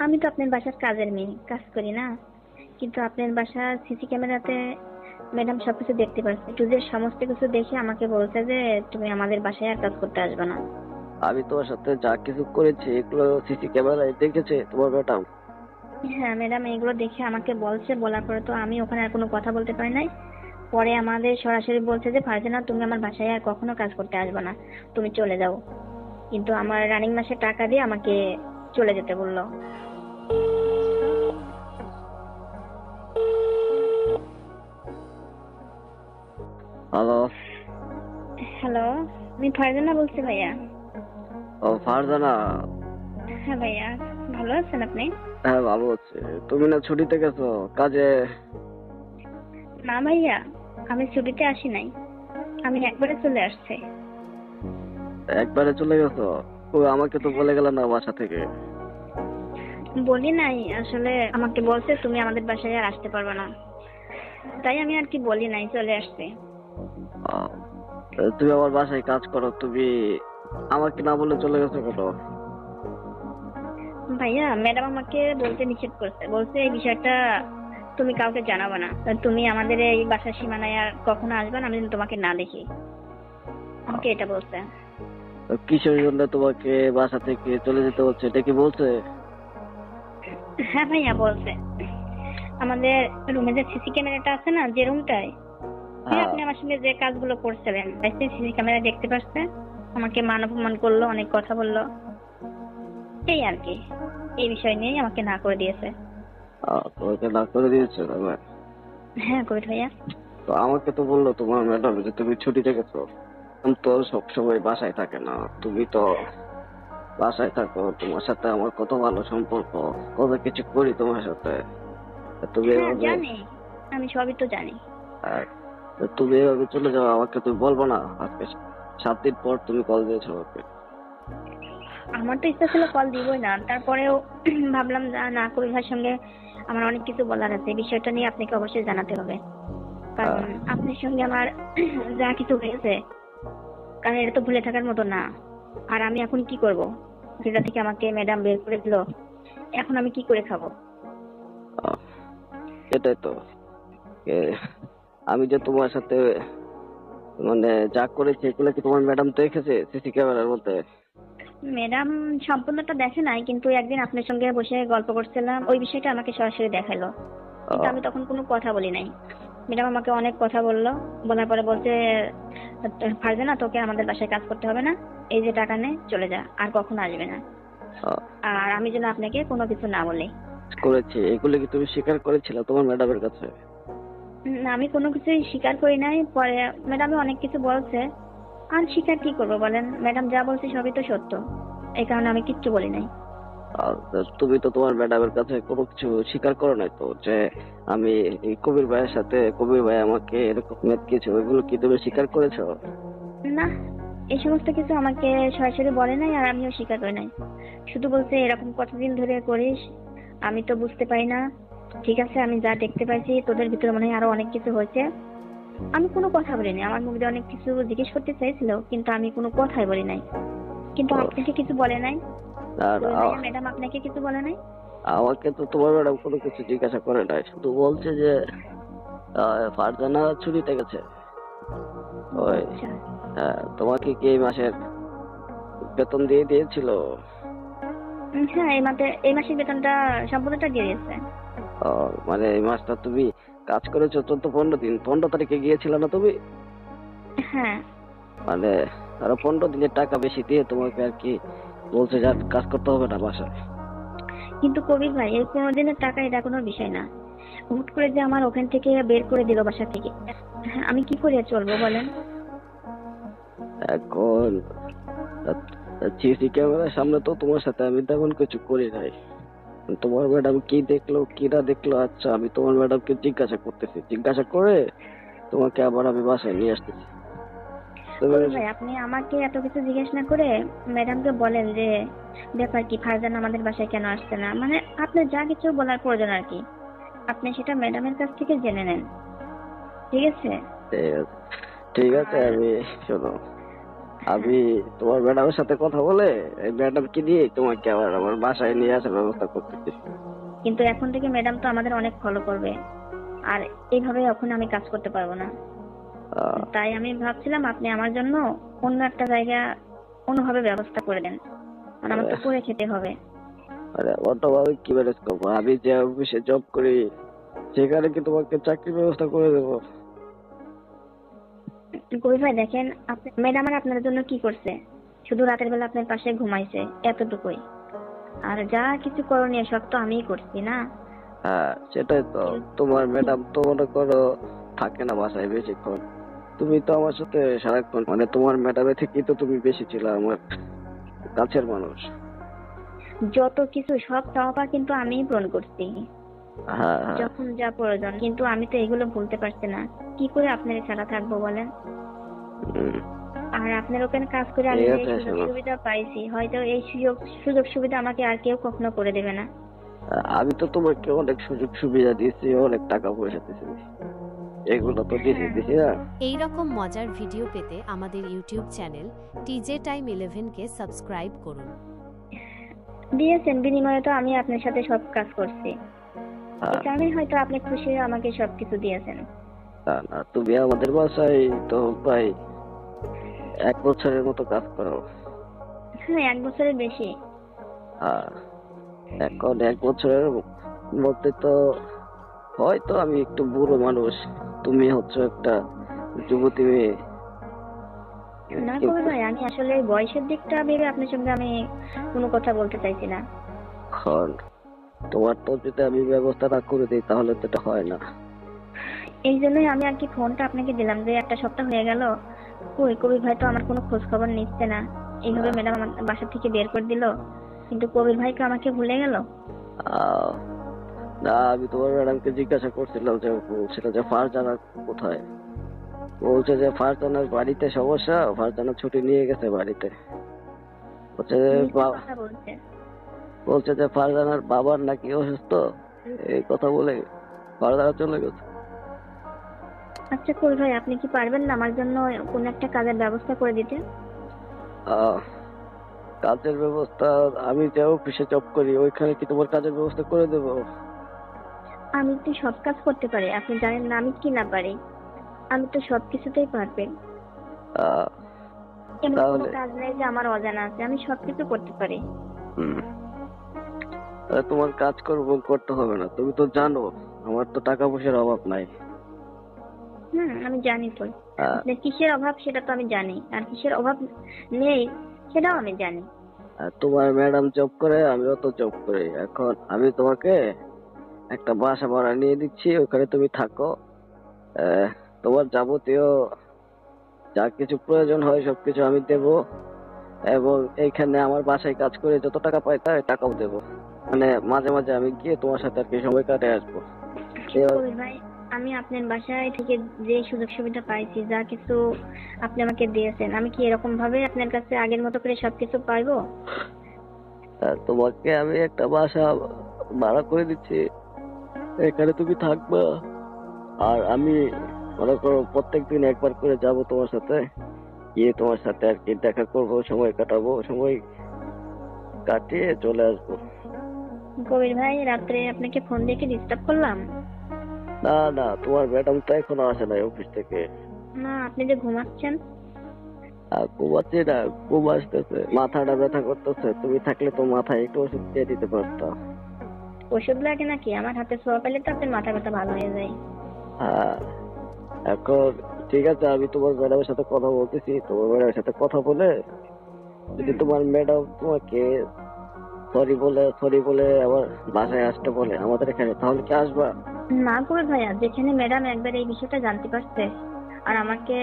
আমি তো আপনার বাসার কাজের মেয়ে কাজ করি না। কিন্তু আপনার বাসার সিসি ক্যামেরাতে ম্যাডাম সবকিছু দেখতে পাচ্ছে টুজের সমস্ত কিছু দেখে আমাকে বলছে যে তুমি আমাদের বাসায় আর কাজ করতে আসবে না। আমি তোমার সাথে যা কিছু করেছি এগুলো সিসি ক্যামেরায় দেখেছে তোমার ম্যাডাম? হ্যাঁ ম্যাডাম এগুলো দেখে আমাকে বলছে। বলার পরে তো আমি ওখানে আর কোনো কথা বলতে পারি নাই। পরে আমাদের সরাসরি বলছে যে ফারজানা তুমি আমার বাসায় আর কখনো কাজ করতে আসবে না। তুমি চলে যাও। কিন্তু আমার রানিং মাসে টাকা দিয়ে আমাকে চলে যেতে বলল। হ্যালো হ্যালো আমি ফারজানা বলছি ভাইয়া। ও ফারজানা। হ্যাঁ ভাইয়া ভালো আছেন আপনি? হ্যাঁ ভালো আছে। তুমি না ছুটিতে গেছো? কাজে? না ভাইয়া আমি ছুটিতে আসি নাই। আমি একবারে চলে আসছি। একবারে চলে গেছো? ও আমাকে তো বলে গেল না বাসা থেকে। বলি নাই আসলে আমাকে বলছে তুমি আমাদের বাসায় আর আসতে পারবে না। তাই আমি আর কি বলি নাই চলে আসছি। তুমি আমার বাসায় কাজ করো তুমি আমাকে না বলে চলে গেছো কেন? ভাইয়া ম্যাডাম আমাকে বলতে নিষেধ করছে। বলছে এই বিষয়টা তুমি কাউকে জানাবে না। তুমি আমাদের এই বাসার সীমানায় আর কখনো আসবে না আমি তোমাকে না দেখি। আমাকে এটা বলছে। কিসের জন্য তোমাকে বাসা থেকে চলে যেতে হচ্ছে এটা কি বলছে? হ্যাঁ ভাইয়া বলছে। আমাদের রুমে যে সিসি ক্যামেরাটা আছে না যে রুমটায়। আপনি আমার সঙ্গে যে কাজগুলো করছিলেন সিসি ক্যামেরা দেখতে পাচ্ছে আমাকে মান অপমান করল অনেক কথা বলল। এই আর কি। এই বিষয় নিয়েই আমাকে না করে দিয়েছে। তোমাকে না করে দিয়েছে হ্যাঁ কবির ভাইয়া। তো আমাকে তো বলল তোমার ম্যাডাম যে তুমি আমি তো সবসময় বাসায় থাকে না। তুমি তো বাসায় থাকো তোমার সাথে আমার কত ভালো সম্পর্ক। কত কিছু করি তোমার সাথে? তুমি হ্যাঁ জানি। আমি সবই তো জানি। তুমি এভাবে চলে যাও আমাকে তুমি বলব না। আজকে সাত দিন পর তুমি কল দিয়েছ আমাকে। আমার তো ইচ্ছা ছিল কল দিবই না। তারপরেও ভাবলাম যা না কবির ভাইয়ের সঙ্গে আমার অনেক কিছু বলার আছে। এই বিষয়টা নিয়ে আপনাকে অবশ্যই জানাতে হবে। কারণ আপনার সঙ্গে আমার যা কিছু হয়েছে কারণ এটা তো ভুলে থাকার মতো না। আর আমি এখন কি করব? যেটা থেকে আমাকে ম্যাডাম বের করে দিল এখন আমি কি করে খাব? এটাই তো। আমি যে তোমার সাথে মানে যা করেছি এগুলো কি তোমার ম্যাডাম দেখেছে সিসি ক্যামেরার মধ্যে? ম্যাডাম সম্পূর্ণটা দেখে নাই কিন্তু একদিন আপনার সঙ্গে বসে গল্প করছিলাম ওই বিষয়টা আমাকে সরাসরি দেখাল। কিন্তু আমি তখন কোনো কথা বলি নাই। ম্যাডাম আমাকে অনেক কথা বলল বলার পরে বলছে ফারজানা তোকে আমাদের বাসায় কাজ করতে হবে না এই যে টাকা নে চলে যা আর কখনো আসবে না। আর আমি যেন আপনাকে কোনো কিছু না বলি। করেছি এগুলো কি তুমি স্বীকার করেছিলে তোমার ম্যাডামের কাছে? আমি কোনো কিছুই স্বীকার করি নাই। পরে ম্যাডাম অনেক কিছু বলছে। আর স্বীকার কি করব বলেন? ম্যাডাম যা বলছে সবই তো সত্য। এই কারণে আমি কিচ্ছু বলি নাই। তুমি তো তোমার ম্যাডামের কাছে কোনো কিছু স্বীকার করো নাই তো যে আমি এই কবির ভাইয়ের সাথে কবির ভাই আমাকে এরকম কিছু এগুলো কি তুমি স্বীকার করেছ? না এই সমস্ত কিছু আমাকে সরাসরি বলে নাই আর আমিও স্বীকার করি নাই। শুধু বলছে এরকম কতদিন ধরে করিস আমি তো বুঝতে পারি না। ঠিক আছে আমি যা দেখতে পাইছি তোদের ভিতরে মনে হয় আরও অনেক কিছু হয়েছে। আমি কোনো কথা বলিনি আমার মুখ দিয়ে অনেক কিছু জিজ্ঞেস করতে চাইছিল কিন্তু আমি কোনো কথাই বলি নাই। কিন্তু আপনাকে কিছু বলে নাই? ম্যাডাম আপনাকে কিছু বলে নাই? আমাকে তো তোমার ম্যাডাম কোনো কিছু জিজ্ঞাসা করে নাই শুধু বলছে যে ফারজানা ছুটিতে গেছে। ওই আচ্ছা। তোমাকে কি এই মাসের বেতন দিয়ে দিয়েছিল? হ্যাঁ এই মাসে এই মাসের বেতনটা সম্পূর্ণটা দিয়ে দিয়েছে। মানে এই মাসটা তুমি কাজ করেছ চোদ্দ পনেরো দিন। পনেরো তারিখে গিয়েছিল না তুমি? হ্যাঁ। মানে আরও পনেরো দিনের টাকা বেশি দিয়ে তোমাকে আর কি বলছে যে কাজ করতে হবে না বাসায়। কিন্তু কবির ভাই এই পনেরো দিনের টাকা এটা কোনো বিষয় না। হুট করে যে আমার ওখান থেকে বের করে দিল বাসা থেকে। হ্যাঁ, আমি কি করে চলবো বলেন? এখন সিসি ক্যামেরার সামনে তো তোমার সাথে আমি তেমন কিছু করি নাই। তোমার ম্যাডাম কি দেখল কি না দেখল আচ্ছা আমি তোমার ম্যাডামকে জিজ্ঞাসা করতেছি। জিজ্ঞাসা করে তোমাকে আবার আমি বাসায় নিয়ে আসতেছি। তুমি ভাই আপনি আমাকে এত কিছু জিজ্ঞেস না করে ম্যাডামকে বলেন যে ব্যাপার কি ফারজান আমাদের বাসায় কেন আসছে না? মানে আপনার যা কিছু বলার প্রয়োজন আর কি। আপনি সেটা ম্যাডামের কাছ থেকে জেনে নেন। ঠিক আছে? ঠিক আছে। ঠিক আছে আমি শোনো। আমি তোমার ম্যাডামের সাথে কথা বলে এই ম্যাডামকে দিয়ে তোমাকে আবার আমার বাসায় নিয়ে আসার ব্যবস্থা করতেছি। কিন্তু এখন থেকে ম্যাডাম তো আমাদের অনেক ফলো করবে। আর এইভাবে এখন আমি কাজ করতে পারব না। তাই আমি ভাবছিলাম আপনি আমার জন্য অন্য একটা জায়গা অন্যভাবে ব্যবস্থা করে দেন। মানে আমার তো করে খেতে হবে। আরে অন্যভাবে কি ম্যানেজ করব? আমি যে অফিসে জব করি সেখানে কি তোমাকে চাকরির ব্যবস্থা করে দেবো? কবির ভাই দেখেন ম্যাডাম আর আপনার জন্য কি করছে? শুধু রাতের বেলা আপনার পাশে ঘুমাইছে এতটুকুই। আর যা কিছু করণীয় সব তো আমিই করছি না? হ্যাঁ সেটাই তো। তোমার ম্যাডাম তো মনে করো থাকে না বাসায় বেশিক্ষণ। তুমি তো আমার সাথে সারাক্ষণ মানে তোমার ম্যাডামের থেকেই তো তুমি বেশি ছিল আমার কাছের মানুষ। যত কিছু সব চাওয়া কিন্তু আমিই পূরণ করছি। যখন যা প্রয়োজন কিন্তু আমি তো এগুলো ভুলতে পারছি না। কি করে আপনার ছাড়া থাকব বলেন? আর আপনার ওখানে কাজ করে আমি সুযোগ সুবিধা পাইছি হয়তো এই সুযোগ সুযোগ সুবিধা আমাকে আর কেউ কখনো করে দেবে না। আমি তো তোমাকে অনেক সুযোগ সুবিধা দিয়েছি অনেক টাকা পয়সা দিয়েছি। এগুলো তো দিয়েছি দিছি না। এই রকম মজার ভিডিও পেতে আমাদের ইউটিউব চ্যানেল টিজে টাইম ইলেভেনকে সাবস্ক্রাইব করুন। দিয়েছেন বিনিময়ে তো আমি আপনার সাথে সব কাজ করছি। হ্যাঁ, কারণেই হয়তো আপনি খুশি হয়ে আমাকে সবকিছু দিয়েছেন। না, না, তুমি আমাদের বাসায় তো ভাই এক বছরের মতো কাজ করো। হ্যাঁ এক বছরের বেশি। হ্যাঁ, এখন এক বছরের মধ্যে তো হয়তো আমি একটু বুড়ো মানুষ। তুমি হচ্ছে একটা যুবতী মেয়ে। না কবে ভাই আমি আসলে বয়সের দিকটা ভেবে আপনার সঙ্গে আমি কোনো কথা বলতে চাইছি না। তোমার তো যদি আমি ব্যবস্থা না করে দিই তাহলে তো এটা হয় না। এই জন্যই আমি আর কি ফোনটা আপনাকে দিলাম যে একটা সপ্তাহ হয়ে গেল। কই কবির ভাই তো আমার কোনো খোঁজ খবর নিচ্ছে না। এইভাবে ম্যাডাম আমার বাসা থেকে বের করে দিল। কিন্তু কবির ভাই কি আমাকে ভুলে গেল? না আমি তোমার ম্যাডামকে জিজ্ঞাসা করছিলাম যে বলছিল যে ফারজানা কোথায়? বলছে যে ফারজানার বাড়িতে সমস্যা ফারজানা ছুটি নিয়ে গেছে বাড়িতে। বলছে। বলছে যে ফারজানার বাবার নাকি অসুস্থ। এই কথা বলে ফারজানা চলে গেছে। আচ্ছা কবির ভাই আপনি কি পারবেন না আমার জন্য কোন একটা কাজের ব্যবস্থা করে দিতে? কাজের ব্যবস্থা আমি যে অফিসে জব করি ওইখানে কি তোমার কাজের ব্যবস্থা করে দেবো? আমি তো সব কাজ করতে পারি আপনি জানেন না আমি কি না পারি। আমি তো সব কিছুতেই এমন কোনো কাজ নেই যে আমার অজানা আছে আমি সবকিছু করতে পারি। তোমার কাজ করব করতে হবে না। তুমি তো জানো আমার তো টাকা পয়সার অভাব নাই। হুম আমি জানি তো। আপনার কিসের অভাব সেটা তো আমি জানি। আর কিসের অভাব নেই সেটাও আমি জানি। তোমার ম্যাডাম জব করে আমিও তো জব করি। এখন আমি তোমাকে একটা বাসা ভাড়া নিয়ে দিচ্ছি ওখানে তুমি থাকো। তোমার যাবতীয় যা কিছু প্রয়োজন হয় সবকিছু আমি দেব। এবং এইখানে আমার বাসায় কাজ করে যত টাকা পাই তাই টাকাও দেব। মানে মাঝে মাঝে আমি গিয়ে তোমার সাথে আর কি সময় কাটে আসব। ভাই আমি আপনার বাসায় থেকে যে সুযোগ সুবিধা পাইছি যা কিছু আপনি আমাকে দিয়েছেন আমি কি এরকম ভাবে আপনার কাছে আগের মতো করে সবকিছু পাইবো? তোমাকে আমি একটা বাসা ভাড়া করে দিচ্ছি এখানে তুমি থাকবা আর আমি মনে করো প্রত্যেকদিন একবার করে যাব তোমার সাথে গিয়ে তোমার সাথে আর কি দেখা করব সময় কাটাবো সময় কাটিয়ে চলে আসব। কবির ভাই রাত্রে আপনাকে ফোন দিয়ে কি ডিস্টার্ব করলাম? না না তোমার ম্যাডাম তো এখনও আসে নাই অফিস থেকে। না আপনি যে ঘুমাচ্ছেন? ঘুমাচ্ছি না ঘুম আসতেছে মাথাটা ব্যথা করতেছে তুমি থাকলে তো মাথায় একটু ওষুধ দিয়ে দিতে পারতাম ওষুধ লাগে নাকি? আমার হাতে ছোঁয়া পেলে তো আপনার মাথা ব্যথা ভালো হয়ে যায়। হ্যাঁ এখন ঠিক আছে আমি তোমার ম্যাডামের সাথে কথা বলতেছি তোমার ম্যাডামের সাথে কথা বলে যদি তোমার ম্যাডাম তোমাকে সরি বলে সরি বলে আবার বাসায় আসতে বলে আমাদের এখানে। তাহলে কি আসবা? না কবির ভাইয়া যেখানে ম্যাডাম একবার এই বিষয়টা জানতে পারছে আর আমাকে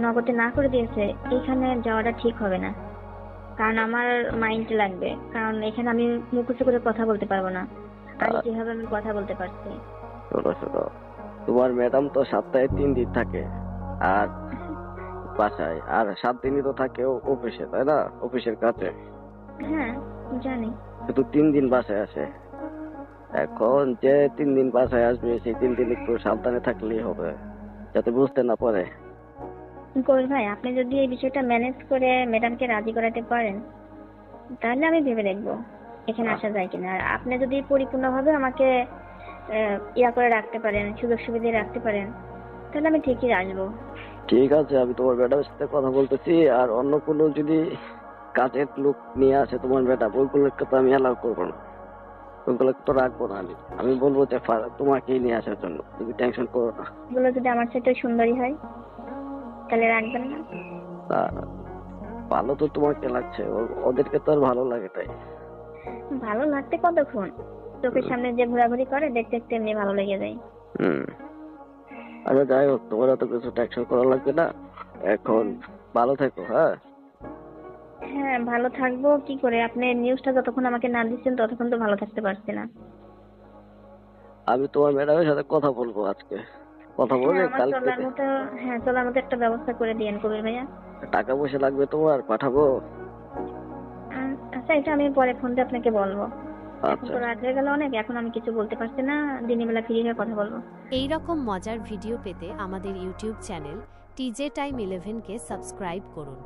নগদে না করে দিয়েছে এইখানে যাওয়াটা ঠিক হবে না। কারণ আমার মাইন্ড লাগবে কারণ এখানে আমি মুখোশ করে কথা বলতে পারব না। আর। যেভাবে আমি কথা বলতে পারছি। তোমার ম্যাডাম তো সপ্তাহে তিন দিন থাকে আর বাসায় আর সাত দিনই তো থাকে অফিসে তাই না? অফিসের কাছে হ্যাঁ জানি। শুধু তিন দিন বাসায় আসে এখন যে তিন দিন বাসায় আসবে সেই তিন দিন একটু সাবধানে থাকলেই হবে যাতে বুঝতে না পারে। কবির ভাই আপনি যদি এই বিষয়টা ম্যানেজ করে ম্যাডামকে রাজি করাতে পারেন তাহলে আমি ভেবে দেখব এখানে আসা যায় কিনা। আর আপনি যদি পরিপূর্ণভাবে আমাকে ইয়া করে রাখতে পারেন সুযোগ সুবিধা রাখতে পারেন তাহলে আমি ঠিকই আসব। ঠিক আছে আমি তোমার ম্যাডামের সাথে কথা বলতেছি আর অন্য কোনো যদি কাজের লোক নিয়ে আসে তোমার বেটা ওইগুলোকে তো আমি অ্যালাউ করব না। ওইগুলোকে তো রাখব না আমি। আমি বলব যে তোমাকেই নিয়ে আসার জন্য। তুমি টেনশন করো না। এগুলো যদি আমার সাথে সুন্দরী হয় তাহলে রাখবেন না। ভালো তো তোমাকে লাগছে। ও- ওদেরকে তো আর ভালো লাগে তাই। ভালো লাগতে কতক্ষণ? চোখের সামনে যে ঘোরাঘুরি করে দেখতে দেখতে এমনি ভালো লেগে যায়। হুম। আচ্ছা যাই হোক তোমার এত কিছু টেনশন করা লাগবে না। এখন ভালো থেকো হ্যাঁ? হ্যাঁ ভালো থাকব। কি করে? আপনি নিউজটা যতক্ষণ আমাকে না দিচ্ছেন ততক্ষণ তো ভালো থাকতে পারছি না। আমি তোমার ম্যাডামের সাথে কথা বলব আজকে। কথা বলে হ্যাঁ, আমার কালকে চলার মতো হ্যাঁ চলার মতো একটা ব্যবস্থা করে দিয়েন কবির ভাইয়া। টাকা পয়সা লাগবে তোমার? পাঠাবো? আচ্ছা এটা আমি পরে ফোন দিয়ে আপনাকে বলব। এখন আচ্ছা। তো রাত হয়ে গেল অনেক এখন আমি কিছু বলতে পারছি না। দিনের বেলা ফ্রি হয়ে কথা বলব। এই রকম মজার ভিডিও পেতে আমাদের ইউটিউব চ্যানেল টিজে টাইম ইলেভেনকে সাবস্ক্রাইব করুন।